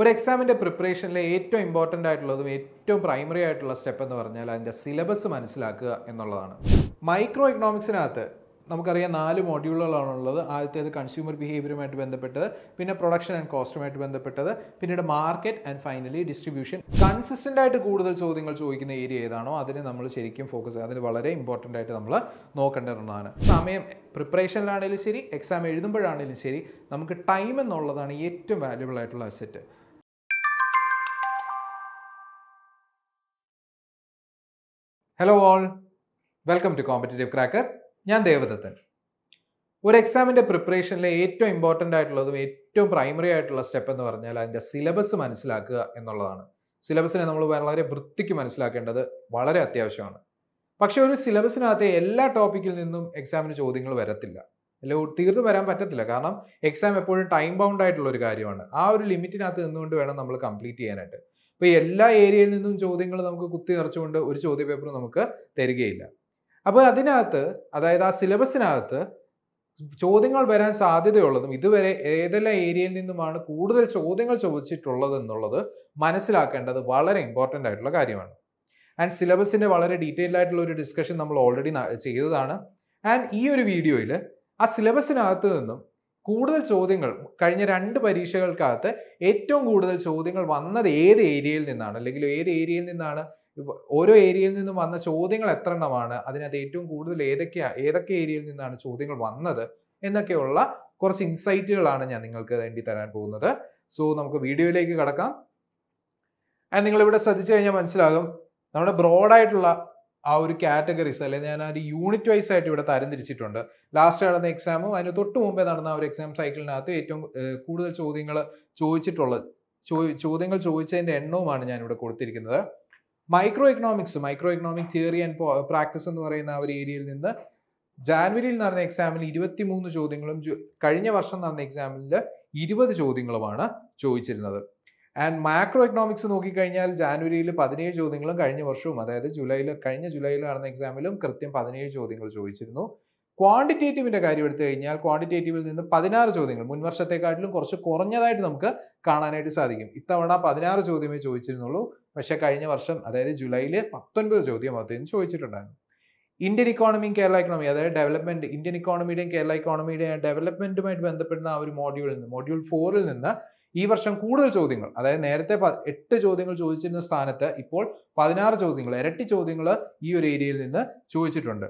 ഒരു എക്സാമിന്റെ പ്രിപ്പറേഷനിലെ ഏറ്റവും ഇമ്പോർട്ടന്റ് ആയിട്ടുള്ളതും ഏറ്റവും പ്രൈമറി ആയിട്ടുള്ള സ്റ്റെപ്പ് എന്ന് പറഞ്ഞാൽ അതിന്റെ സിലബസ് മനസ്സിലാക്കുക എന്നുള്ളതാണ്. മൈക്രോ എക്കണോമിക്സിനകത്ത് നമുക്കറിയാം നാല് മോഡ്യൂളുകളാണുള്ളത് ആദ്യത്തേത് കൺസ്യൂമർ ബിഹേവിയറുമായിട്ട് ബന്ധപ്പെട്ടത് പിന്നെ പ്രൊഡക്ഷൻ ആൻഡ് കോസ്റ്റുമായിട്ട് ബന്ധപ്പെട്ടത് പിന്നീട് market and finally distribution consistent ആയിട്ട് കൂടുതൽ ചോദ്യങ്ങൾ ചോദിക്കുന്ന ഏരിയ ഏതാണോ അതിനെ നമ്മൾ ശരിക്കും ഫോക്കസ് ചെയ്യുക. അതിന് വളരെ ഇമ്പോർട്ടന്റ് ആയിട്ട് നമ്മൾ നോക്കേണ്ടതാണ് സമയം പ്രിപ്പറേഷനിലാണെങ്കിലും ശരി എക്സാം എഴുതുമ്പോഴാണെങ്കിലും ശരി നമുക്ക് ടൈം എന്നുള്ളതാണ് ഏറ്റവും വാല്യുബിൾ ആയിട്ടുള്ള asset hello all welcome to competitive cracker ഞാൻ ദേവദത്തൻ. ഒരു എക്സാമിന്റെ പ്രിപ്പറേഷനിലെ ഏറ്റവും ഇമ്പോർട്ടന്റ് ആയിട്ടുള്ളതും ഏറ്റവും പ്രൈമറി ആയിട്ടുള്ള സ്റ്റെപ്പ് എന്ന് പറഞ്ഞാൽ അതിന്റെ സിലബസ് മനസ്സിലാക്കുക എന്നുള്ളതാണ്. സിലബസിനെ നമ്മൾ വളരെ വൃത്തിക്ക് മനസ്സിലാക്കേണ്ടത് വളരെ അത്യാവശ്യമാണ്. പക്ഷേ ഒരു സിലബസിനകത്ത് എല്ലാ ടോപ്പിക്കിൽ നിന്നും എക്സാമിന് ചോദ്യങ്ങൾ വരത്തില്ല. അല്ല തീർന്നു വരാൻ പറ്റത്തില്ല. കാരണം എക്സാം എപ്പോഴും ടൈം ബൗണ്ട് ആയിട്ടുള്ള ഒരു കാര്യമാണ്. ആ ഒരു ലിമിറ്റിനകത്ത് നിന്നുകൊണ്ട് വേണം നമ്മൾ കംപ്ലീറ്റ് ചെയ്യാനായിട്ട്. അപ്പോൾ എല്ലാ ഏരിയയിൽ നിന്നും ചോദ്യങ്ങൾ നമുക്ക് കുത്തി നിറച്ചുകൊണ്ട് ഒരു ചോദ്യ പേപ്പർ നമുക്ക് തരികയില്ല. അപ്പോൾ അതിനകത്ത് അതായത് ആ സിലബസിനകത്ത് ചോദ്യങ്ങൾ വരാൻ സാധ്യതയുള്ളതും ഇതുവരെ ഏതെല്ലാം ഏരിയയിൽ നിന്നുമാണ് കൂടുതൽ ചോദ്യങ്ങൾ ചോദിച്ചിട്ടുള്ളത് എന്നുള്ളത് മനസ്സിലാക്കേണ്ടത് വളരെ ഇമ്പോർട്ടന്റ് ആയിട്ടുള്ള കാര്യമാണ്. ആൻഡ് സിലബസിന്റെ വളരെ ഡീറ്റെയിൽഡ് ആയിട്ടുള്ള ഒരു ഡിസ്കഷൻ നമ്മൾ ഓൾറെഡി ചെയ്തതാണ്. ആൻഡ് ഈ ഒരു വീഡിയോയിൽ ആ സിലബസിനകത്ത് നിന്നും കൂടുതൽ ചോദ്യങ്ങൾ കഴിഞ്ഞ രണ്ട് പരീക്ഷകൾക്കകത്ത് ഏറ്റവും കൂടുതൽ ചോദ്യങ്ങൾ വന്നത് ഏത് ഏരിയയിൽ നിന്നാണ്? അല്ലെങ്കിൽ ഏത് ഏരിയയിൽ നിന്നാണ് ഓരോ ഏരിയയിൽ നിന്നും വന്ന ചോദ്യങ്ങൾ എത്ര എണ്ണമാണ് അതിനകത്ത് ഏറ്റവും കൂടുതൽ ഏതൊക്കെയാ ഏതൊക്കെ ഏരിയയിൽ നിന്നാണ് ചോദ്യങ്ങൾ വന്നത്? എന്നൊക്കെയുള്ള കുറച്ച് ഇൻസൈറ്റുകളാണ് ഞാൻ നിങ്ങൾക്ക് വേണ്ടി തരാൻ പോകുന്നത്. സോ നമുക്ക് വീഡിയോയിലേക്ക് കടക്കാം. ആൻഡ് നിങ്ങളിവിടെ ശ്രദ്ധിച്ചു കഴിഞ്ഞാൽ മനസ്സിലാകും നമ്മുടെ ബ്രോഡായിട്ടുള്ള ആ ഒരു കാറ്റഗറീസ് അല്ലെങ്കിൽ ഞാൻ ആ ഒരു യൂണിറ്റ് വൈസ് ആയിട്ട് ഇവിടെ തരംതിരിച്ചിട്ടുണ്ട് ലാസ്റ്റ് നടന്ന എക്സാമും അതിന് തൊട്ട് മുമ്പേ നടന്ന ആ ഒരു എക്സാം സൈക്കിളിനകത്ത് ഏറ്റവും കൂടുതൽ ചോദ്യങ്ങൾ ചോദിച്ചിട്ടുള്ളത് ചോദ്യങ്ങൾ ചോദിച്ചതിന്റെ എണ്ണവുമാണ് ഞാൻ ഇവിടെ കൊടുത്തിരിക്കുന്നത്. Micro economics micro economic theory and practice എന്ന് പറയുന്ന ആ ഒരു ഏരിയയിൽ നിന്ന് ജാനുവരിയിൽ നടന്ന എക്സാമിൽ ഇരുപത്തി മൂന്ന് ചോദ്യങ്ങളും കഴിഞ്ഞ വർഷം നടന്ന എക്സാമിൽ ഇരുപത് ചോദ്യങ്ങളുമാണ് ചോദിച്ചിരുന്നത്. ആൻഡ് മാക്രോ എക്കണോമിക്സ് നോക്കിക്കഴിഞ്ഞാൽ ജാനുവരിയിൽ പതിനേഴ് ചോദ്യങ്ങളും കഴിഞ്ഞ വർഷവും അതായത് ജൂലൈയിൽ കഴിഞ്ഞ ജൂലൈയിൽ നടന്ന എക്സാമിലും കൃത്യം പതിനേഴ് ചോദ്യങ്ങൾ ചോദിച്ചിരുന്നു. ക്വാണ്ടിറ്റേറ്റീവിന്റെ കാര്യം എടുത്തു കഴിഞ്ഞാൽ ക്വാണ്ടിറ്റേറ്റീവിൽ നിന്ന് പതിനാറ് ചോദ്യങ്ങൾ മുൻ വർഷത്തെക്കാട്ടിലും കുറച്ച് കുറഞ്ഞതായിട്ട് നമുക്ക് കാണാനായിട്ട് സാധിക്കും. ഇത്തവണ പതിനാറ് ചോദ്യമേ ചോദിച്ചിരുന്നുള്ളൂ. പക്ഷേ കഴിഞ്ഞ വർഷം അതായത് ജൂലൈയിൽ പത്തൊൻപത് ചോദ്യം അദ്ദേഹം ചോദിച്ചിട്ടുണ്ടായിരുന്നു. ഇന്ത്യൻ ഇക്കോണമിയും കേരള ഇക്കോണമി അതായത് ഡെവലപ്മെന്റ് ഇന്ത്യൻ ഇക്കോണമിയുടെയും കേരള ഇക്കോണമിയുടെയും ഡെവലപ്മെന്റുമായിട്ട് ബന്ധപ്പെടുന്ന ആ ഒരു മോഡ്യൂളിൽ നിന്ന് മോഡ്യൂൾ ഫോറിൽ നിന്ന് ഈ വർഷം കൂടുതൽ ചോദ്യങ്ങൾ അതായത് നേരത്തെ എട്ട് ചോദ്യങ്ങൾ ചോദിച്ചിരുന്ന സ്ഥാനത്ത് ഇപ്പോൾ പതിനാറ് ചോദ്യങ്ങൾ ഇരട്ടി ചോദ്യങ്ങൾ ഈ ഒരു ഏരിയയിൽ നിന്ന് ചോദിച്ചിട്ടുണ്ട്.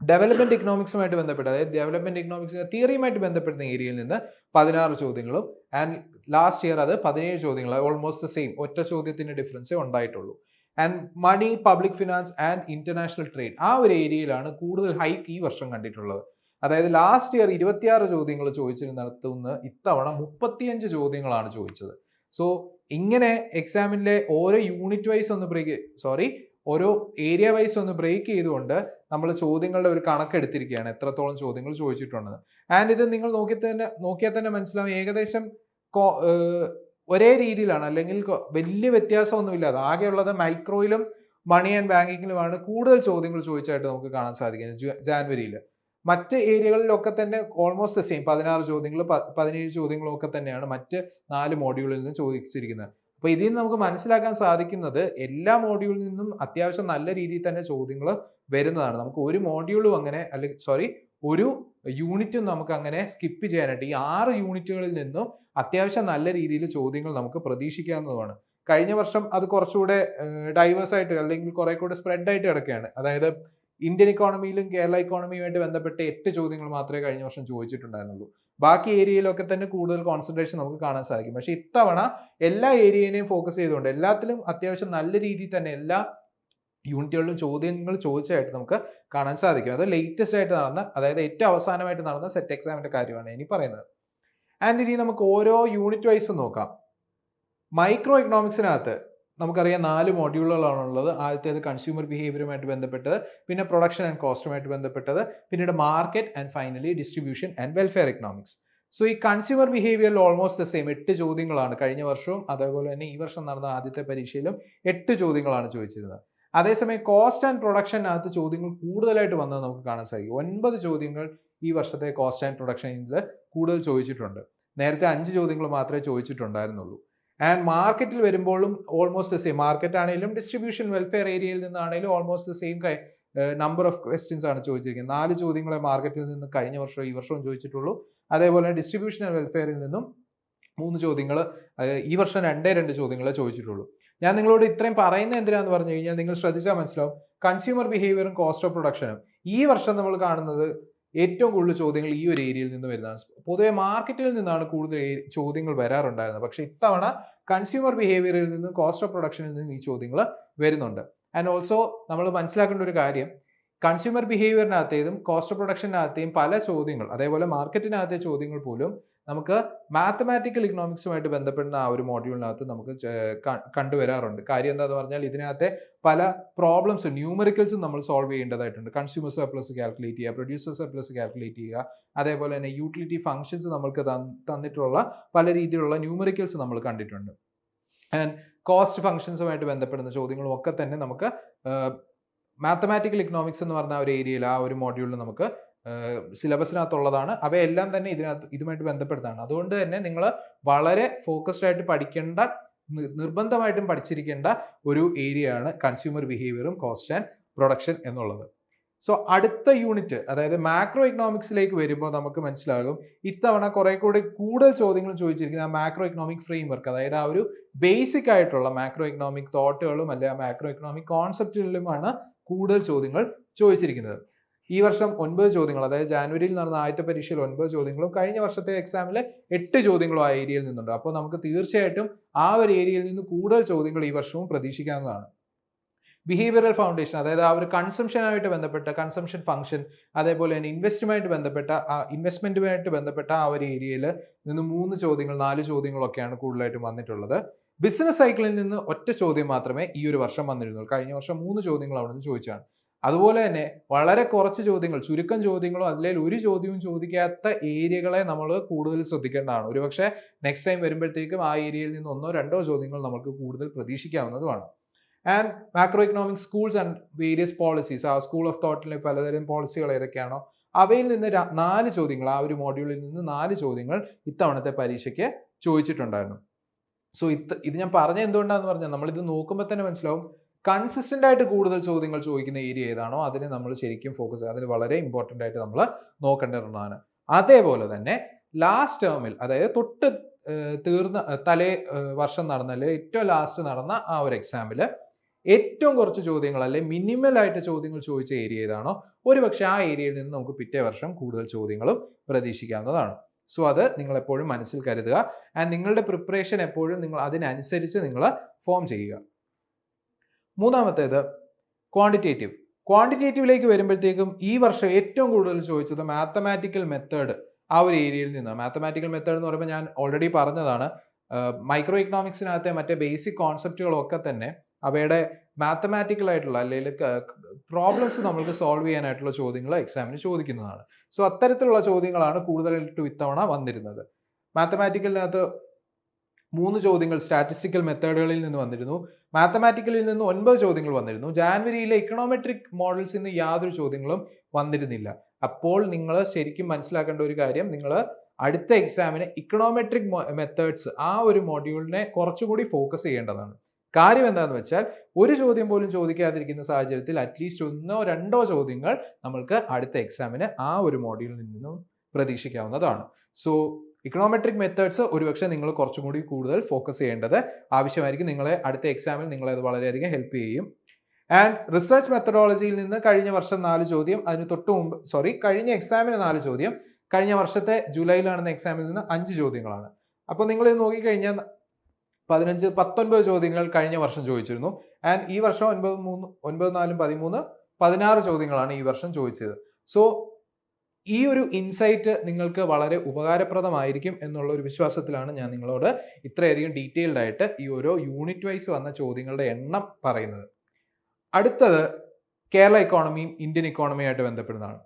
ഡെവലപ്മെന്റ് ഇക്കണോമിക്സുമായിട്ട് ബന്ധപ്പെട്ട് അതായത് ഡെവലപ്മെന്റ് ഇക്കണോമിക്സിന്റെ തിയറിയുമായിട്ട് ബന്ധപ്പെടുന്ന ഏരിയയിൽ നിന്ന് പതിനാറ് ചോദ്യങ്ങളും ആൻഡ് ലാസ്റ്റ് ഇയർ അത് പതിനേഴ് ചോദ്യങ്ങൾ ഓൾമോസ്റ്റ് സെയിം ഒറ്റ ചോദ്യത്തിന്റെ ഡിഫറൻസേ ഉണ്ടായിട്ടുള്ളൂ. And money public finance and international trade ആ ഒരു ഏരിയയിലാണ് കൂടുതൽ ഹൈക്ക് ഈ വർഷം കണ്ടിട്ടുള്ളത്. അതായത് ലാസ്റ്റ് ഇയർ ഇരുപത്തിയാറ് ചോദ്യങ്ങൾ ചോദിച്ചിരുന്നിടത്തുനിന്ന് ഇത്തവണ മുപ്പത്തിയഞ്ച് ചോദ്യങ്ങളാണ് ചോദിച്ചത്. സോ ഇങ്ങനെ എക്സാമിന്റെ ഓരോ യൂണിറ്റ് വൈസ് ഒന്ന് ബ്രേക്ക് സോറി ഓരോ ഏരിയ വൈസ് ഒന്ന് ബ്രേക്ക് ചെയ്തുകൊണ്ട് നമ്മൾ ചോദ്യങ്ങളുടെ ഒരു കണക്കെടുത്തിരിക്കുകയാണ്. എത്രത്തോളം ചോദ്യങ്ങൾ ചോദിച്ചിട്ടുണ്ട് ആൻഡ് ഇത് നിങ്ങൾ നോക്കി തന്നെ നോക്കിയാൽ തന്നെ മനസ്സിലാവും. ഏകദേശം ഒരേ രീതിയിലാണ്. അല്ലെങ്കിൽ വലിയ വ്യത്യാസമൊന്നുമില്ലാതെ ആകെയുള്ളത് മൈക്രോയിലും മണി ആൻഡ് ബാങ്കിങ്ങിലുമാണ് കൂടുതൽ ചോദ്യങ്ങൾ ചോദിച്ചായിട്ട് നമുക്ക് കാണാൻ സാധിക്കുന്നത് ജാനുവരിയിൽ മറ്റ് ഏരിയകളിലൊക്കെ തന്നെ ഓൾമോസ്റ്റ് സെയിം പതിനാറ് ചോദ്യങ്ങൾ പതിനേഴ് ചോദ്യങ്ങളൊക്കെ തന്നെയാണ് മറ്റ് നാല് മോഡ്യൂളിൽ നിന്ന് ചോദിച്ചിരിക്കുന്നത്. അപ്പോൾ ഇതിൽ നിന്ന് നമുക്ക് മനസ്സിലാക്കാൻ സാധിക്കുന്നത് എല്ലാ മോഡ്യൂളിൽ നിന്നും അത്യാവശ്യം നല്ല രീതിയിൽ തന്നെ ചോദ്യങ്ങൾ വരുന്നതാണ്. നമുക്ക് ഒരു മോഡ്യൂളും അങ്ങനെ അല്ലെങ്കിൽ സോറി ഒരു യൂണിറ്റും നമുക്ക് അങ്ങനെ സ്കിപ്പ് ചെയ്യാനായിട്ട് ഈ ആറ് യൂണിറ്റുകളിൽ നിന്നും അത്യാവശ്യം നല്ല രീതിയിൽ ചോദ്യങ്ങൾ നമുക്ക് പ്രതീക്ഷിക്കാവുന്നതാണ്. കഴിഞ്ഞ വർഷം അത് കുറച്ചുകൂടെ ഡൈവേഴ്സ് ആയിട്ട് അല്ലെങ്കിൽ കുറെ കൂടെ സ്പ്രെഡ് ആയിട്ട് കിടക്കുകയാണ്. അതായത് ഇന്ത്യൻ ഇക്കോണമിയിലും കേരള ഇക്കോണമിയുമായിട്ട് ബന്ധപ്പെട്ട എട്ട് ചോദ്യങ്ങൾ മാത്രമേ കഴിഞ്ഞ വർഷം ചോദിച്ചിട്ടുണ്ടായിരുന്നുള്ളൂ. ബാക്കി ഏരിയയിലൊക്കെ തന്നെ കൂടുതൽ കോൺസെൻട്രേഷൻ നമുക്ക് കാണാൻ സാധിക്കും. പക്ഷേ ഇത്തവണ എല്ലാ ഏരിയനെയും ഫോക്കസ് ചെയ്തുകൊണ്ട് എല്ലാത്തിലും അത്യാവശ്യം നല്ല രീതിയിൽ തന്നെ എല്ലാ യൂണിറ്റുകളിലും ചോദ്യങ്ങൾ ചോദിച്ചതായിട്ട് നമുക്ക് കാണാൻ സാധിക്കും. അത് ലേറ്റസ്റ്റ് ആയിട്ട് നടന്ന അതായത് ഏറ്റവും അവസാനമായിട്ട് നടന്ന സെറ്റ് എക്സാമിന്റെ കാര്യമാണ് ഇനി പറയുന്നത്. ആൻഡ് ഇനി നമുക്ക് ഓരോ യൂണിറ്റ് വൈസ് നോക്കാം. മൈക്രോ എക്കണോമിക്സിനകത്ത് നമുക്കറിയാം നാല് മോഡ്യൂളുകളാണ് ഉള്ളത് ആദ്യത്തേത് കൺസ്യൂമർ ബിഹേവിയറുമായിട്ട് ബന്ധപ്പെട്ടത് പിന്നെ പ്രൊഡക്ഷൻ ആൻഡ് കോസ്റ്റുമായിട്ട് ബന്ധപ്പെട്ടത് പിന്നീട് market and finally distribution and welfare economics so ഈ കൺസ്യൂമർ ബിഹേവിയറിൽ ഓൾമോസ്റ്റ് ദ സെയിം എട്ട് ചോദ്യങ്ങളാണ് കഴിഞ്ഞ വർഷവും അതേപോലെ തന്നെ ഈ വർഷം നടന്ന ആദ്യത്തെ പരീക്ഷയിലും എട്ട് ചോദ്യങ്ങളാണ് ചോദിച്ചിരുന്നത്. അതേസമയം കോസ്റ്റ് ആൻഡ് പ്രൊഡക്ഷനകത്ത് ചോദ്യങ്ങൾ കൂടുതലായിട്ട് വന്നത് നമുക്ക് കാണാൻ സാധിക്കും. ഒൻപത് ചോദ്യങ്ങൾ ഈ വർഷത്തെ കോസ്റ്റ് ആൻഡ് പ്രൊഡക്ഷനിൽ കൂടുതൽ ചോദിച്ചിട്ടുണ്ട്. നേരത്തെ അഞ്ച് ചോദ്യങ്ങൾ മാത്രമേ ചോദിച്ചിട്ടുണ്ടായിരുന്നുള്ളൂ. ആൻഡ് മാർക്കറ്റിൽ വരുമ്പോഴും ഓൾമോസ്റ്റ് ദ സെയിം മാർക്കറ്റ് ആണെങ്കിലും ഡിസ്ട്രിബ്യൂഷൻ വെൽഫെയർ ഏരിയയിൽ നിന്നാണെങ്കിലും almost the same number of questions ആണ് ചോദിച്ചിരിക്കുന്നത്. നാല് ചോദ്യങ്ങളെ മാർക്കറ്റിൽ നിന്ന് കഴിഞ്ഞ വർഷവും ഈ വർഷവും ചോദിച്ചിട്ടുള്ളൂ. അതേപോലെ ഡിസ്ട്രിബ്യൂഷൻ ആൻഡ് വെൽഫെയറിൽ നിന്നും മൂന്ന് ചോദ്യങ്ങൾ ഈ വർഷം രണ്ടേ രണ്ട് ചോദ്യങ്ങളെ ചോദിച്ചിട്ടുള്ളൂ. ഞാൻ നിങ്ങളോട് ഇത്രയും പറയുന്നത് എന്തിനാന്ന് പറഞ്ഞു കഴിഞ്ഞാൽ നിങ്ങൾ ശ്രദ്ധിച്ചാൽ മനസ്സിലാവും. കൺസ്യൂമർ ബിഹേവിയറും കോസ്റ്റ് ഓഫ് പ്രൊഡക്ഷനും ഈ വർഷം നമ്മൾ കാണുന്നത് ഏറ്റവും കൂടുതൽ ചോദ്യങ്ങൾ ഈ ഒരു ഏരിയയിൽ നിന്ന് വരുന്നതാണ്. പൊതുവെ മാർക്കറ്റിൽ നിന്നാണ് കൂടുതൽ ചോദ്യങ്ങൾ വരാറുണ്ടായിരുന്നത്. പക്ഷേ ഇത്തവണ കൺസ്യൂമർ ബിഹേവിയറിൽ നിന്നും കോസ്റ്റ് ഓഫ് പ്രൊഡക്ഷനിൽ നിന്നും ഈ ചോദ്യങ്ങൾ വരുന്നുണ്ട്. ആൻഡ് ഓൾസോ നമ്മൾ മനസ്സിലാക്കേണ്ട ഒരു കാര്യം കൺസ്യൂമർ ബിഹേവിയറിനകത്തേതും കോസ്റ്റ് ഓഫ് പ്രൊഡക്ഷനകത്തെയും പല ചോദ്യങ്ങൾ അതേപോലെ മാർക്കറ്റിനകത്തെ ചോദ്യങ്ങൾ പോലും നമുക്ക് മാത്തമാറ്റിക്കൽ ഇക്കണോമിക്സുമായിട്ട് ബന്ധപ്പെടുന്ന ആ ഒരു മോഡ്യൂളിനകത്ത് നമുക്ക് കണ്ടുവരാറുണ്ട്. കാര്യം എന്താന്ന് പറഞ്ഞാൽ ഇതിനകത്തെ പല പ്രോബ്ലംസ് ന്യൂമറിക്കൽസും നമ്മൾ സോൾവ് ചെയ്യേണ്ടതായിട്ടുണ്ട്. കൺസ്യൂമർ സർപ്ലസ് കാൽക്കുലേറ്റ് ചെയ്യുക പ്രൊഡ്യൂസർ സർപ്ലസ് കാൽക്കുലേറ്റ് ചെയ്യുക അതേപോലെ തന്നെ യൂട്ടിലിറ്റി ഫങ്ഷൻസ് നമ്മൾക്ക് തന്നിട്ടുള്ള പല രീതിയിലുള്ള ന്യൂമറിക്കൽസ് നമ്മൾ കണ്ടിട്ടുണ്ട്. ആൻഡ് കോസ്റ്റ് ഫങ്ഷൻസുമായിട്ട് ബന്ധപ്പെടുന്ന ചോദ്യങ്ങളും ഒക്കെ തന്നെ നമുക്ക് മാത്തമാറ്റിക്കൽ ഇക്കണോമിക്സ് എന്ന് പറഞ്ഞ ഒരു ഏരിയയിൽ ആ ഒരു മോഡ്യൂളിൽ നമുക്ക് സിലബസിനകത്തുള്ളതാണ്. അവയെല്ലാം തന്നെ ഇതിനകത്ത് ഇതുമായിട്ട് ബന്ധപ്പെടുന്നതാണ്. അതുകൊണ്ട് തന്നെ നിങ്ങൾ വളരെ ഫോക്കസ്ഡ് ആയിട്ട് പഠിക്കേണ്ട നിർബന്ധമായിട്ടും പഠിച്ചിരിക്കേണ്ട ഒരു ഏരിയ ആണ് കൺസ്യൂമർ ബിഹേവിയറും കോസ്റ്റ് ആൻഡ് പ്രൊഡക്ഷൻ എന്നുള്ളത്. സോ അടുത്ത യൂണിറ്റ് അതായത് മാക്രോ ഇക്കണോമിക്സിലേക്ക് വരുമ്പോൾ നമുക്ക് മനസ്സിലാകും ഇത്തവണ കുറെ കൂടി കൂടുതൽ ചോദ്യങ്ങൾ ചോദിച്ചിരിക്കുന്ന ആ മാക്രോ ഇക്കണോമിക് ഫ്രെയിംവർക്ക് അതായത് ആ ഒരു ബേസിക് ആയിട്ടുള്ള മാക്രോ ഇക്കണോമിക് തോട്ടുകളും അല്ലെ മാക്രോ ഇക്കണോമിക് കോൺസെപ്റ്റുകളിലുമാണ് കൂടുതൽ ചോദ്യങ്ങൾ ചോദിച്ചിരിക്കുന്നത്. ഈ വർഷം ഒൻപത് ചോദ്യങ്ങൾ അതായത് ജാനുവരിയിൽ നടന്ന ആദ്യത്തെ പരീക്ഷയിൽ ഒൻപത് ചോദ്യങ്ങളും കഴിഞ്ഞ വർഷത്തെ എക്സാമിൽ എട്ട് ചോദ്യങ്ങളും ആ ഏരിയയിൽ നിന്നുണ്ട്. അപ്പോൾ നമുക്ക് തീർച്ചയായിട്ടും ആ ഒരു ഏരിയയിൽ നിന്ന് കൂടുതൽ ചോദ്യങ്ങൾ ഈ വർഷവും പ്രതീക്ഷിക്കാവുന്നതാണ്. ബിഹേവിയറൽ ഫൗണ്ടേഷൻ അതായത് ആ ഒരു കൺസംഷനായിട്ട് ബന്ധപ്പെട്ട കൺസംഷൻ ഫംഗ്ഷൻ അതേപോലെ തന്നെ ഇൻവെസ്റ്റ്മെന്റ് ബന്ധപ്പെട്ട ആ ഇൻവെസ്റ്റ്മെന്റുമായിട്ട് ബന്ധപ്പെട്ട ആ ഒരു ഏരിയയിൽ നിന്ന് മൂന്ന് ചോദ്യങ്ങൾ നാല് ചോദ്യങ്ങളൊക്കെയാണ് കൂടുതലായിട്ടും വന്നിട്ടുള്ളത്. ബിസിനസ് സൈക്കിളിൽ നിന്ന് ഒറ്റ ചോദ്യം മാത്രമേ ഈ ഒരു വർഷം വന്നിരുന്നുള്ളൂ. കഴിഞ്ഞ വർഷം മൂന്ന് ചോദ്യങ്ങൾ അവിടെ നിന്ന് ചോദിച്ചാണ് അതുപോലെ തന്നെ വളരെ കുറച്ച് ചോദ്യങ്ങൾ ചുരുക്കം ചോദ്യങ്ങളോ അല്ലെങ്കിൽ ഒരു ചോദ്യവും ചോദിക്കാത്ത ഏരിയകളെ നമ്മൾ കൂടുതൽ ശ്രദ്ധിക്കേണ്ടതാണ്. ഒരുപക്ഷെ നെക്സ്റ്റ് ടൈം വരുമ്പോഴത്തേക്കും ആ ഏരിയയിൽ നിന്ന് ഒന്നോ രണ്ടോ ചോദ്യങ്ങൾ നമുക്ക് കൂടുതൽ പ്രതീക്ഷിക്കാവുന്നതുമാണ്. And macro economic schools and various policies ആ സ്കൂൾ ഓഫ് തോട്ടിലെ പലതരം പോളിസികൾ ഏതൊക്കെയാണോ അവയിൽ നിന്ന് നാല് ചോദ്യങ്ങൾ ആ ഒരു മോഡ്യൂളിൽ നിന്ന് നാല് ചോദ്യങ്ങൾ ഇത്തവണത്തെ പരീക്ഷയ്ക്ക് ചോദിച്ചിട്ടുണ്ടായിരുന്നു. സോ ഇത് ഇത് ഞാൻ പറഞ്ഞ എന്തുകൊണ്ടാന്ന് പറഞ്ഞാൽ നമ്മളിത് നോക്കുമ്പോൾ തന്നെ മനസ്സിലാവും. കൺസിസ്റ്റന്റ് ആയിട്ട് കൂടുതൽ ചോദ്യങ്ങൾ ചോദിക്കുന്ന ഏരിയ ഏതാണോ അതിനെ നമ്മൾ ശരിക്കും ഫോക്കസ് അതിന് വളരെ ഇമ്പോർട്ടന്റ് ആയിട്ട് നമ്മൾ നോക്കേണ്ടതാണ് അതേപോലെ തന്നെ ലാസ്റ്റ് ടേമിൽ അതായത് തൊട്ട് തീർന്ന തലേ വർഷം നടന്ന അല്ലെങ്കിൽ ഏറ്റവും ലാസ്റ്റ് നടന്ന ആ ഒരു എക്സാമിൽ ഏറ്റവും കുറച്ച് ചോദ്യങ്ങൾ അല്ലെ മിനിമൽ ആയിട്ട് ചോദ്യങ്ങൾ ചോദിച്ച ഏരിയ ഏതാണോ ഒരുപക്ഷെ ആ ഏരിയയിൽ നിന്ന് നമുക്ക് പിറ്റേ വർഷം കൂടുതൽ ചോദ്യങ്ങളും പ്രതീക്ഷിക്കാവുന്നതാണ്. സോ അത് നിങ്ങൾ എപ്പോഴും മനസ്സിൽ കരുതുക ആൻഡ് നിങ്ങളുടെ പ്രിപ്പറേഷൻ എപ്പോഴും നിങ്ങൾ അതിനനുസരിച്ച് നിങ്ങൾ ഫോം ചെയ്യുക. മൂന്നാമത്തേത് ക്വാണ്ടിറ്റേറ്റീവ് ക്വാണ്ടിറ്റേറ്റീവിലേക്ക് വരുമ്പോഴത്തേക്കും ഈ വർഷം ഏറ്റവും കൂടുതൽ ചോദിച്ചത് മാത്തമാറ്റിക്കൽ മെത്തേഡ് ആ ഒരു ഏരിയയിൽ നിന്നാണ്. മാത്തമാറ്റിക്കൽ മെത്തേഡ് എന്ന് പറയുമ്പോൾ ഞാൻ ഓൾറെഡി പറഞ്ഞതാണ്. മൈക്രോ ഇക്കണോമിക്സിനകത്തെ മറ്റേ ബേസിക് കോൺസെപ്റ്റുകളൊക്കെ തന്നെ അവയുടെ മാത്തമാറ്റിക്കൽ ആയിട്ടുള്ള അല്ലെങ്കിൽ പ്രോബ്ലംസ് നമ്മൾക്ക് സോൾവ് ചെയ്യാനായിട്ടുള്ള ചോദ്യങ്ങൾ എക്സാമിന് ചോദിക്കുന്നതാണ്. സോ അത്തരത്തിലുള്ള ചോദ്യങ്ങളാണ് കൂടുതലായിട്ടും ഇത്തവണ വന്നിരുന്നത്. മാത്തമാറ്റിക്കലിനകത്ത് മൂന്ന് ചോദ്യങ്ങൾ സ്റ്റാറ്റിസ്റ്റിക്കൽ മെത്തേഡുകളിൽ നിന്ന് വന്നിരുന്നു. മാത്തമാറ്റിക്കലിൽ നിന്ന് ഒൻപത് ചോദ്യങ്ങൾ വന്നിരുന്നു. ജാനുവരിയിലെ ഇക്കണോമെട്രിക് മോഡൽസിൽ നിന്ന് യാതൊരു ചോദ്യങ്ങളും വന്നിരുന്നില്ല. അപ്പോൾ നിങ്ങൾ ശരിക്കും മനസ്സിലാക്കേണ്ട ഒരു കാര്യം നിങ്ങൾ അടുത്ത എക്സാമിന് ഇക്കണോമെട്രിക് മെത്തേഡ്സ് ആ ഒരു മോഡ്യൂളിനെ കുറച്ചുകൂടി ഫോക്കസ് ചെയ്യേണ്ടതാണ്. കാര്യം എന്താണെന്ന് വെച്ചാൽ ഒരു ചോദ്യം പോലും ചോദിക്കാതിരിക്കുന്ന സാഹചര്യത്തിൽ അറ്റ്ലീസ്റ്റ് ഒന്നോ രണ്ടോ ചോദ്യങ്ങൾ നമ്മൾക്ക് അടുത്ത എക്സാമിന് ആ ഒരു മോഡ്യൂളിൽ നിന്നും പ്രതീക്ഷിക്കാവുന്നതാണ്. സോ ഇക്കണോമെട്രിക് മെത്തേഡ്സ് ഒരുപക്ഷെ നിങ്ങൾ കുറച്ചും കൂടി കൂടുതൽ ഫോക്കസ് ചെയ്യേണ്ടത് ആവശ്യമായിരിക്കും. നിങ്ങളെ അടുത്ത എക്സാമിൽ നിങ്ങളെ അത് വളരെയധികം ഹെൽപ്പ് ചെയ്യും. ആൻഡ് റിസർച്ച് മെത്തഡോളജിയിൽ നിന്ന് കഴിഞ്ഞ വർഷം നാല് ചോദ്യം അതിന് തൊട്ട് മുമ്പ് സോറി കഴിഞ്ഞ എക്സാമിന് നാല് ചോദ്യം കഴിഞ്ഞ വർഷത്തെ ജൂലൈയിൽ നടന്ന എക്സാമിൽ നിന്ന് അഞ്ച് ചോദ്യങ്ങളാണ്. അപ്പോൾ നിങ്ങൾ ഇത് നോക്കിക്കഴിഞ്ഞാൽ പതിനഞ്ച് പത്തൊൻപത് ചോദ്യങ്ങൾ കഴിഞ്ഞ വർഷം ചോദിച്ചിരുന്നു. ആൻഡ് ഈ വർഷം ഒൻപത് മൂന്ന് ഒൻപത് നാലും പതിമൂന്ന് പതിനാറ് ചോദ്യങ്ങളാണ് ഈ വർഷം ചോദിച്ചത്. സോ ഈ ഒരു ഇൻസൈറ്റ് നിങ്ങൾക്ക് വളരെ ഉപകാരപ്രദമായിരിക്കും എന്നുള്ള ഒരു വിശ്വാസത്തിലാണ് ഞാൻ നിങ്ങളോട് ഇത്രയധികം ഡീറ്റെയിൽഡ് ആയിട്ട് ഈ ഓരോ യൂണിറ്റ് വൈസ് വന്ന ചോദ്യങ്ങളുടെ എണ്ണം പറയുന്നത്. അടുത്തത് കേരള ഇക്കോണമിയും ഇന്ത്യൻ ഇക്കോണമിയുമായിട്ട് ബന്ധപ്പെടുന്നതാണ്.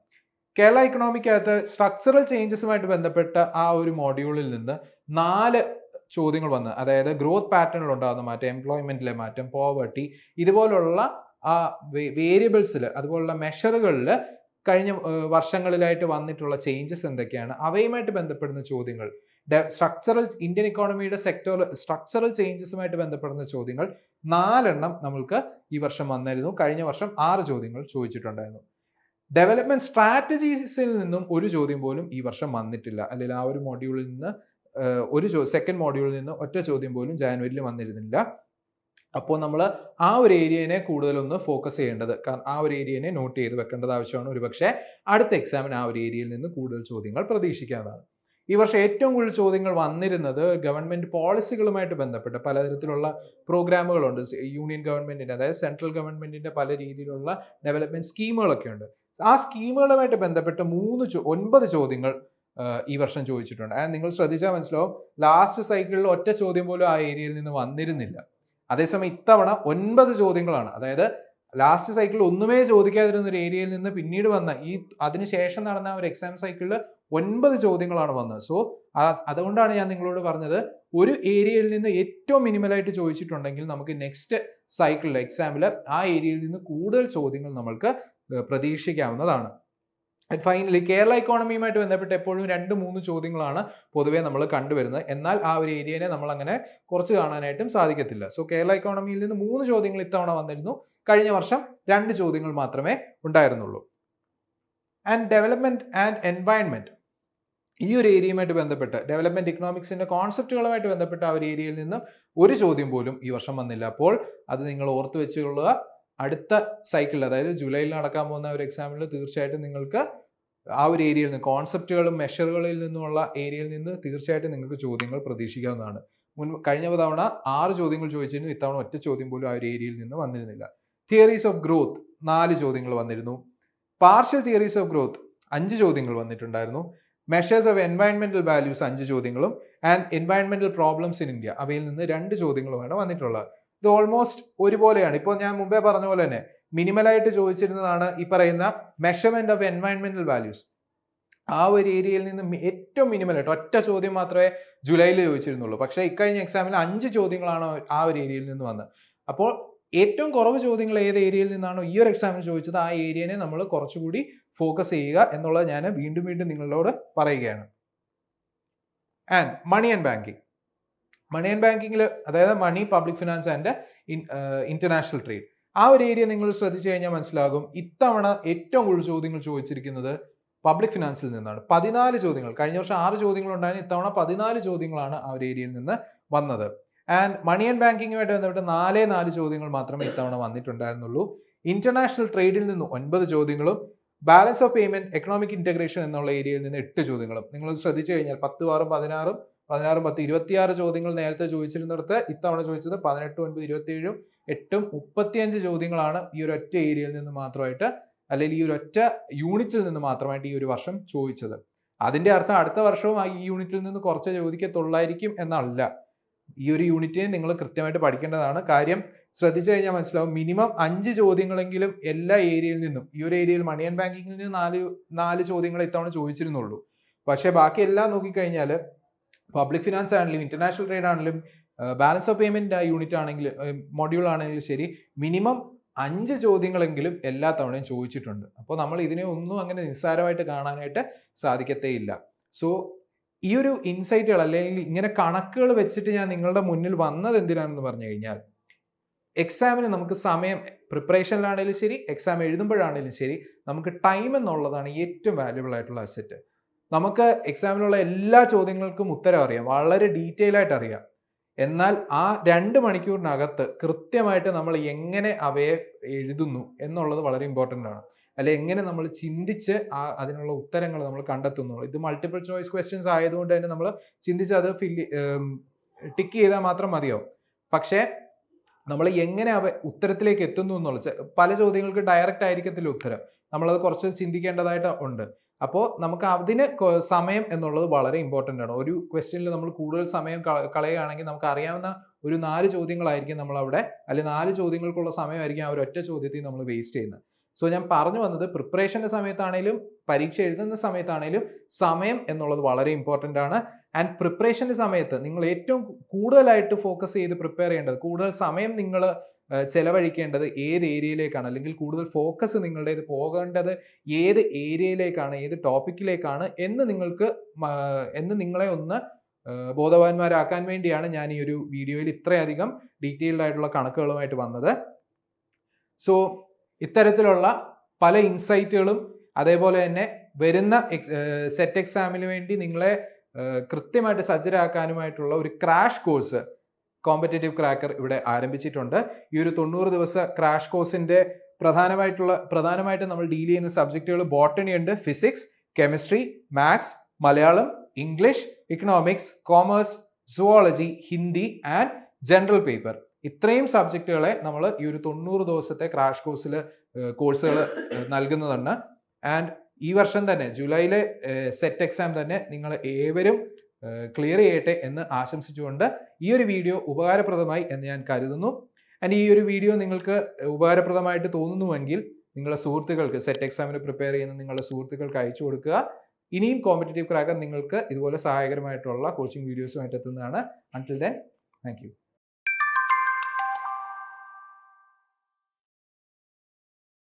കേരള ഇക്കണോമിക്കകത്ത് സ്ട്രക്ചറൽ ചേഞ്ചസുമായിട്ട് ബന്ധപ്പെട്ട ആ ഒരു മോഡ്യൂളിൽ നിന്ന് നാല് ചോദ്യങ്ങൾ വന്ന് അതായത് ഗ്രോത്ത് പാറ്റേണിൽ ഉണ്ടാകുന്ന മാറ്റം എംപ്ലോയ്മെന്റിലെ മാറ്റം പോവർട്ടി ഇതുപോലുള്ള ആ വേരിയബിൾസിൽ അതുപോലുള്ള മെഷറുകളിൽ കഴിഞ്ഞ വർഷങ്ങളിലായിട്ട് വന്നിട്ടുള്ള ചേഞ്ചസ് എന്തൊക്കെയാണ്? അവയുമായിട്ട് ബന്ധപ്പെടുന്ന ചോദ്യങ്ങൾ. സ്ട്രക്ചറൽ ഇന്ത്യൻ ഇക്കോണമിയുടെ സെക്ടറൽ സ്ട്രക്ചറൽ ചേഞ്ചസുമായിട്ട് ബന്ധപ്പെടുന്ന ചോദ്യങ്ങൾ. നാലെണ്ണം നമ്മൾക്ക് ഈ വർഷം വന്നിരുന്നു കഴിഞ്ഞ വർഷം ആറ് ചോദ്യങ്ങൾ ചോദിച്ചിട്ടുണ്ടായിരുന്നു. ഡെവലപ്മെന്റ് സ്ട്രാറ്റജീസിൽ നിന്നും ഒരു ചോദ്യം പോലും ഈ വർഷം വന്നിട്ടില്ല. അല്ലെങ്കിൽ ആ ഒരു മോഡ്യൂളിൽ നിന്ന് ഒരു സെക്കൻഡ് മോഡ്യൂളിൽ നിന്ന് ഒറ്റ ചോദ്യം പോലും ജാനുവരിയിൽ വന്നിരുന്നില്ല. അപ്പോൾ നമ്മൾ ആ ഒരു ഏരിയനെ കൂടുതലൊന്ന് ഫോക്കസ് ചെയ്യേണ്ടത്. കാരണം ആ ഒരു ഏരിയനെ നോട്ട് ചെയ്ത് വെക്കേണ്ടത് ആവശ്യമാണ്. ഒരുപക്ഷെ അടുത്ത എക്സാമിന് ആ ഒരു ഏരിയയിൽ നിന്ന് കൂടുതൽ ചോദ്യങ്ങൾ പ്രതീക്ഷിക്കാവുന്നതാണ്. ഈ വർഷം ഏറ്റവും കൂടുതൽ ചോദ്യങ്ങൾ വന്നിരുന്നത് ഗവൺമെന്റ് പോളിസികളുമായിട്ട് ബന്ധപ്പെട്ട് പലതരത്തിലുള്ള പ്രോഗ്രാമുകളുണ്ട് യൂണിയൻ ഗവൺമെന്റിന്റെ അതായത് സെൻട്രൽ ഗവൺമെന്റിന്റെ പല രീതിയിലുള്ള ഡെവലപ്മെന്റ് സ്കീമുകളൊക്കെ ഉണ്ട്. ആ സ്കീമുകളുമായിട്ട് ബന്ധപ്പെട്ട് മൂന്ന് ഒൻപത് ചോദ്യങ്ങൾ ഈ വർഷം ചോദിച്ചിട്ടുണ്ട്. നിങ്ങൾ ശ്രദ്ധിച്ചാൽ മനസ്സിലാവും. ലാസ്റ്റ് സൈക്കിളിൽ ഒറ്റ ചോദ്യം പോലും ആ ഏരിയയിൽ നിന്ന് വന്നിരുന്നില്ല. അതേസമയം ഇത്തവണ ഒൻപത് ചോദ്യങ്ങളാണ്. അതായത് ലാസ്റ്റ് സൈക്കിളിൽ ഒന്നുമേ ചോദിക്കാതിരുന്ന ഒരു ഏരിയയിൽ നിന്ന് പിന്നീട് വന്ന ഈ അതിനുശേഷം നടന്ന ഒരു എക്സാം സൈക്കിളിൽ ഒൻപത് ചോദ്യങ്ങളാണ് വന്നത്. സോ അതുകൊണ്ടാണ് ഞാൻ നിങ്ങളോട് പറഞ്ഞത് ഒരു ഏരിയയിൽ നിന്ന് ഏറ്റവും മിനിമലായിട്ട് ചോദിച്ചിട്ടുണ്ടെങ്കിൽ നമുക്ക് നെക്സ്റ്റ് സൈക്കിളിൽ എക്സാമിൽ ആ ഏരിയയിൽ നിന്ന് കൂടുതൽ ചോദ്യങ്ങൾ നമ്മൾക്ക് പ്രതീക്ഷിക്കാവുന്നതാണ്. ഫൈനലി കേരള ഇക്കോണമിയുമായിട്ട് ബന്ധപ്പെട്ട് എപ്പോഴും രണ്ട് മൂന്ന് ചോദ്യങ്ങളാണ് പൊതുവേ നമ്മൾ കണ്ടുവരുന്നത്. എന്നാൽ ആ ഒരു ഏരിയനെ നമ്മൾ അങ്ങനെ കുറച്ച് കാണാനായിട്ടും സാധിക്കത്തില്ല. സോ കേരള ഇക്കോണമിയിൽ നിന്ന് മൂന്ന് ചോദ്യങ്ങൾ ഇത്തവണ വന്നിരുന്നു. കഴിഞ്ഞ വർഷം രണ്ട് ചോദ്യങ്ങൾ മാത്രമേ ഉണ്ടായിരുന്നുള്ളൂ. ആൻഡ് ഡെവലപ്മെന്റ് ആൻഡ് എൻവയൺമെന്റ് ഈ ഒരു ഏരിയയുമായിട്ട് ബന്ധപ്പെട്ട് ഡെവലപ്മെന്റ് ഇക്കണോമിക്സിന്റെ കോൺസെപ്റ്റുകളുമായിട്ട് ബന്ധപ്പെട്ട ആ ഒരു ഏരിയയിൽ നിന്ന് ഒരു ചോദ്യം പോലും ഈ വർഷം വന്നില്ല. അപ്പോൾ അത് നിങ്ങൾ ഓർത്ത് വെച്ചുകൊള്ളുക. അടുത്ത സൈക്കിളിൽ അതായത് ജൂലൈയിൽ നടക്കാൻ പോകുന്ന ഒരു എക്സാമിൽ തീർച്ചയായിട്ടും നിങ്ങൾക്ക് ആ ഒരു ഏരിയയിൽ നിന്ന് കോൺസെപ്റ്റുകളും മെഷറുകളിൽ നിന്നുമുള്ള ഏരിയയിൽ നിന്ന് തീർച്ചയായിട്ടും നിങ്ങൾക്ക് ചോദ്യങ്ങൾ പ്രതീക്ഷിക്കാവുന്നതാണ്. മുൻ കഴിഞ്ഞ തവണ ആറ് ചോദ്യങ്ങൾ ചോദിച്ചിരുന്നു ഇത്തവണ ഒറ്റ ചോദ്യം പോലും ആ ഒരു ഏരിയയിൽ നിന്ന് വന്നിരുന്നില്ല. തിയറീസ് ഓഫ് ഗ്രോത്ത് നാല് ചോദ്യങ്ങൾ വന്നിരുന്നു. പാർഷ്യൽ തിയറീസ് ഓഫ് ഗ്രോത്ത് അഞ്ച് ചോദ്യങ്ങൾ വന്നിട്ടുണ്ടായിരുന്നു. മെഷേഴ്സ് ഓഫ് എൻവയൺമെന്റൽ വാല്യൂസ് അഞ്ച് ചോദ്യങ്ങളും. ആൻഡ് എൻവയൺമെന്റൽ പ്രോബ്ലംസ് ഇൻ ഇന്ത്യ അവയിൽ നിന്ന് രണ്ട് ചോദ്യങ്ങളുമാണ് വന്നിട്ടുള്ളത്. ഇത് ഓൾമോസ്റ്റ് ഒരുപോലെയാണ്. ഇപ്പോൾ ഞാൻ മുമ്പേ പറഞ്ഞ പോലെ തന്നെ മിനിമലായിട്ട് ചോദിച്ചിരുന്നതാണ് ഈ പറയുന്ന മെഷർമെന്റ് ഓഫ് എൻവയൺമെന്റൽ വാല്യൂസ് ആ ഒരു ഏരിയയിൽ നിന്ന് ഏറ്റവും മിനിമലായിട്ട് ഒറ്റ ചോദ്യം മാത്രമേ ജൂലൈയിൽ ചോദിച്ചിരുന്നുള്ളൂ. പക്ഷേ ഇക്കഴിഞ്ഞ എക്സാമിൽ അഞ്ച് ചോദ്യങ്ങളാണ് ആ ഒരു ഏരിയയിൽ നിന്ന് വന്നത്. അപ്പോൾ ഏറ്റവും കുറവ് ചോദ്യങ്ങൾ ഏത് ഏരിയയിൽ നിന്നാണോ ഈ ഒരു എക്സാമിന് ചോദിച്ചത് ആ ഏരിയനെ നമ്മൾ കുറച്ചുകൂടി ഫോക്കസ് ചെയ്യുക എന്നുള്ളത് ഞാൻ വീണ്ടും വീണ്ടും നിങ്ങളോട് പറയുകയാണ്. And money and banking money and ബാങ്കിങ്ങിൽ അതായത് money public finance and international trade ആ ഒരു ഏരിയ നിങ്ങൾ ശ്രദ്ധിച്ചു കഴിഞ്ഞാൽ മനസ്സിലാകും. ഇത്തവണ ഏറ്റവും കൂടുതൽ ചോദ്യങ്ങൾ ചോദിച്ചിരിക്കുന്നത് പബ്ലിക് ഫിനാൻസിൽ നിന്നാണ്. പതിനാല് ചോദ്യങ്ങൾ. കഴിഞ്ഞ വർഷം ആറ് ചോദ്യങ്ങൾ ഉണ്ടായിരുന്നു ഇത്തവണ പതിനാല് ചോദ്യങ്ങളാണ് ആ ഒരു ഏരിയയിൽ നിന്ന് വന്നത്. ആൻഡ് മണി ആൻഡ് ബാങ്കിങ്ങുമായിട്ട് ബന്ധപ്പെട്ട് നാലേ നാല് ചോദ്യങ്ങൾ മാത്രമേ ഇത്തവണ വന്നിട്ടുണ്ടായിരുന്നുള്ളൂ. ഇന്റർനാഷണൽ ട്രേഡിൽ നിന്ന് ഒൻപത് ചോദ്യങ്ങളും balance of payment economic integration എന്നുള്ള ഏരിയയിൽ നിന്ന് എട്ട് ചോദ്യങ്ങളും. നിങ്ങൾ ശ്രദ്ധിച്ചു കഴിഞ്ഞാൽ പത്ത് ആറും പതിനാറും പതിനാറും പത്ത് ഇരുപത്തിയാറ് ചോദ്യങ്ങൾ നേരത്തെ ചോദിച്ചിരുന്നിടത്ത് ഇത്തവണ ചോദിച്ചത് പതിനെട്ട് ഒൻപത് ഇരുപത്തിയേഴും എട്ടും മുപ്പത്തിയഞ്ച് ചോദ്യങ്ങളാണ് ഈ ഒരു ഒറ്റ ഏരിയയിൽ നിന്ന് മാത്രമായിട്ട് അല്ലെങ്കിൽ ഈ ഒരു ഒറ്റ യൂണിറ്റിൽ നിന്ന് മാത്രമായിട്ട് ഈ ഒരു വർഷം ചോദിച്ചത്. അതിന്റെ അർത്ഥം അടുത്ത വർഷവും ആ ഈ യൂണിറ്റിൽ നിന്ന് കുറച്ച് ചോദിക്കത്തുള്ളായിരിക്കും എന്നല്ല. ഈ ഒരു യൂണിറ്റിനെ നിങ്ങൾ കൃത്യമായിട്ട് പഠിക്കേണ്ടതാണ്. കാര്യം ശ്രദ്ധിച്ചു കഴിഞ്ഞാൽ മനസ്സിലാവും മിനിമം അഞ്ച് ചോദ്യങ്ങളെങ്കിലും എല്ലാ ഏരിയയിൽ നിന്നും ഈ ഒരു ഏരിയയിൽ മണി ആൻഡ് ബാങ്കിങ്ങിൽ നിന്ന് നാല് നാല് ചോദ്യങ്ങൾ ഇത്തവണ ചോദിച്ചിരുന്നുള്ളൂ. പക്ഷേ ബാക്കി എല്ലാം നോക്കിക്കഴിഞ്ഞാൽ പബ്ലിക് ഫിനാൻസ് ആണെങ്കിലും ഇന്റർനാഷണൽ ട്രേഡ് ആണെങ്കിലും ബാലൻസ് ഓഫ് പേയ്മെന്റ് യൂണിറ്റ് ആണെങ്കിലും മൊഡ്യൂൾ ആണെങ്കിലും ശരി മിനിമം അഞ്ച് ചോദ്യങ്ങളെങ്കിലും എല്ലാ തവണയും ചോദിച്ചിട്ടുണ്ട്. അപ്പോൾ നമ്മൾ ഇതിനെ ഒന്നും അങ്ങനെ നിസ്സാരമായിട്ട് കാണാനായിട്ട് സാധിക്കത്തേയില്ല. സോ ഈ ഒരു ഇൻസൈറ്റുകൾ അല്ലെങ്കിൽ ഇങ്ങനെ കണക്കുകൾ വെച്ചിട്ട് ഞാൻ നിങ്ങളുടെ മുന്നിൽ വന്നത് എന്തിനാണെന്ന് പറഞ്ഞു കഴിഞ്ഞാൽ എക്സാമിന് നമുക്ക് സമയം പ്രിപ്പറേഷനിലാണെങ്കിലും ശരി എക്സാം എഴുതുമ്പോഴാണെങ്കിലും ശരി നമുക്ക് ടൈം എന്നുള്ളതാണ് ഏറ്റവും വാല്യുബിൾ ആയിട്ടുള്ള അസറ്റ് നമുക്ക് എക്സാമിലുള്ള എല്ലാ ചോദ്യങ്ങൾക്കും ഉത്തരം അറിയാം. വളരെ ഡീറ്റെയിൽ ആയിട്ട് അറിയാം. എന്നാൽ ആ രണ്ട് മണിക്കൂറിനകത്ത് കൃത്യമായിട്ട് നമ്മൾ എങ്ങനെ അവയെ എഴുതുന്നു എന്നുള്ളത് വളരെ ഇമ്പോർട്ടന്റ് ആണ്. അല്ലെ എങ്ങനെ നമ്മൾ ചിന്തിച്ച് ആ അതിനുള്ള ഉത്തരങ്ങൾ നമ്മൾ കണ്ടെത്തുന്നു. ഇത് മൾട്ടിപ്പിൾ ചോയ്സ് ക്വസ്റ്റ്യൻസ് ആയതുകൊണ്ട് തന്നെ നമ്മൾ ചിന്തിച്ച് അത് ഫില്ല് ടിക്ക് ചെയ്താൽ മാത്രം മതിയോ പക്ഷേ നമ്മൾ എങ്ങനെ അവ ഉത്തരത്തിലേക്ക് എത്തുന്നു എന്നുള്ളത് പല ചോദ്യങ്ങൾക്ക് ഡയറക്റ്റ് ആയിരിക്കത്തില്ല ഉത്തരം. നമ്മളത് കുറച്ച് ചിന്തിക്കേണ്ടതായിട്ട് ഉണ്ട്. അപ്പോൾ നമുക്ക് അതിന് സമയം എന്നുള്ളത് വളരെ ഇമ്പോർട്ടന്റ് ആണ്. ഒരു ക്വസ്റ്റ്യനിൽ നമ്മൾ കൂടുതൽ സമയം കളയുകയാണെങ്കിൽ നമുക്ക് അറിയാവുന്ന ഒരു നാല് ചോദ്യങ്ങളായിരിക്കും നമ്മൾ അവിടെ അല്ലെങ്കിൽ നാല് ചോദ്യങ്ങൾക്കുള്ള സമയമായിരിക്കും ആ ഒരു ഒറ്റ ചോദ്യത്തിൽ നമ്മൾ വേസ്റ്റ് ചെയ്യുന്നത്. സോ ഞാൻ പറഞ്ഞു വന്നത് പ്രിപ്പറേഷന്റെ സമയത്താണേലും പരീക്ഷ എഴുതുന്ന സമയത്താണേലും സമയം എന്നുള്ളത് വളരെ ഇമ്പോർട്ടന്റ് ആണ്. ആൻഡ് പ്രിപ്പറേഷന്റെ സമയത്ത് നിങ്ങൾ ഏറ്റവും കൂടുതലായിട്ട് ഫോക്കസ് ചെയ്ത് പ്രിപ്പയർ ചെയ്യേണ്ടത് കൂടുതൽ സമയം നിങ്ങൾ ചെലവഴിക്കേണ്ടത് ഏത് ഏരിയയിലേക്കാണ്? അല്ലെങ്കിൽ കൂടുതൽ ഫോക്കസ് നിങ്ങളുടേത് പോകേണ്ടത് ഏത് ഏരിയയിലേക്കാണ് ഏത് ടോപ്പിക്കിലേക്കാണ് എന്ന് നിങ്ങൾക്ക് എന്ന് നിങ്ങളെ ഒന്ന് ബോധവാന്മാരാക്കാൻ വേണ്ടിയാണ് ഞാൻ ഈ ഒരു വീഡിയോയിൽ ഇത്രയധികം ഡീറ്റെയിൽഡ് ആയിട്ടുള്ള കണക്കുകളുമായിട്ട് വന്നത്. സോ ഇത്തരത്തിലുള്ള പല ഇൻസൈറ്റുകളും അതേപോലെ തന്നെ വരുന്ന സെറ്റ് എക്സാമിന് വേണ്ടി നിങ്ങളെ കൃത്യമായിട്ട് സജ്ജരാക്കാനുമായിട്ടുള്ള ഒരു ക്രാഷ് കോഴ്സ് കോമ്പറ്റേറ്റീവ് ക്രാക്കർ ഇവിടെ ആരംഭിച്ചിട്ടുണ്ട്. ഈ ഒരു തൊണ്ണൂറ് ദിവസ ക്രാഷ് കോഴ്സിന്റെ പ്രധാനമായിട്ടുള്ള പ്രധാനമായിട്ട് നമ്മൾ ഡീൽ ചെയ്യുന്ന സബ്ജക്റ്റുകൾ ബോട്ടണി ഉണ്ട് physics chemistry maths Malayalam English economics commerce zoology Hindi and general paper ഇത്രയും സബ്ജക്റ്റുകളെ നമ്മൾ ഈ ഒരു തൊണ്ണൂറ് ദിവസത്തെ ക്രാഷ് കോഴ്സിൽ കോഴ്സുകൾ നൽകുന്നതാണ്. ആൻഡ് ഈ വർഷം തന്നെ ജൂലൈയിലെ സെറ്റ് എക്സാം തന്നെ നിങ്ങൾ ഏവരും ക്ലിയർ ചെയ്യട്ടെ എന്ന് ആശംസിച്ചുകൊണ്ട് ഈ ഒരു വീഡിയോ ഉപകാരപ്രദമായി എന്ന് ഞാൻ കരുതുന്നു. ആൻഡ് ഈ ഒരു വീഡിയോ നിങ്ങൾക്ക് ഉപകാരപ്രദമായിട്ട് തോന്നുന്നുവെങ്കിൽ നിങ്ങളുടെ സുഹൃത്തുക്കൾക്ക് സെറ്റ് എക്സാമിന് പ്രിപ്പയർ ചെയ്യുന്ന നിങ്ങളുടെ സുഹൃത്തുക്കൾക്ക് അയച്ചു കൊടുക്കുക. ഇനിയും കോമ്പറ്റേറ്റീവ് ക്രാക്കർ നിങ്ങൾക്ക് ഇതുപോലെ സഹായകരമായിട്ടുള്ള കോച്ചിങ് വീഡിയോസുമായിട്ട് എത്തുന്നതാണ്. Until then thank